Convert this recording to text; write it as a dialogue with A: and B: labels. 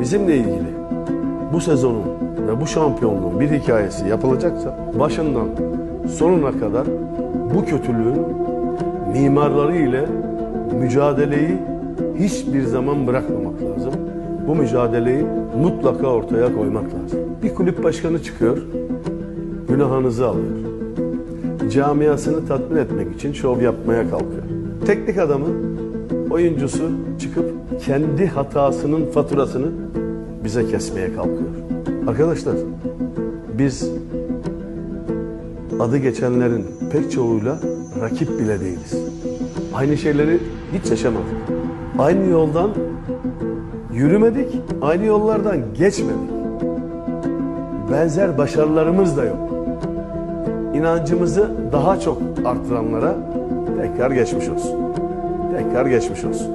A: bizimle ilgili bu sezonun ve bu şampiyonluğun bir hikayesi yapılacaksa başından sonuna kadar bu kötülüğün mimarları ile mücadeleyi hiçbir zaman bırakmamak lazım. Bu mücadeleyi mutlaka ortaya koymak lazım. Bir kulüp başkanı çıkıyor, günahınızı alıyor. Camiasını tatmin etmek için şov yapmaya kalkıyor. Teknik adamı, oyuncusu çıkıp kendi hatasının faturasını bize kesmeye kalkıyor. Arkadaşlar biz adı geçenlerin pek çoğuyla rakip bile değiliz. Aynı şeyleri hiç yaşamadık. Aynı yoldan yürümedik, aynı yollardan geçmedik. Benzer başarılarımız da yok. İnancımızı daha çok arttıranlara tekrar geçmiş olsun. Tekrar geçmiş olsun.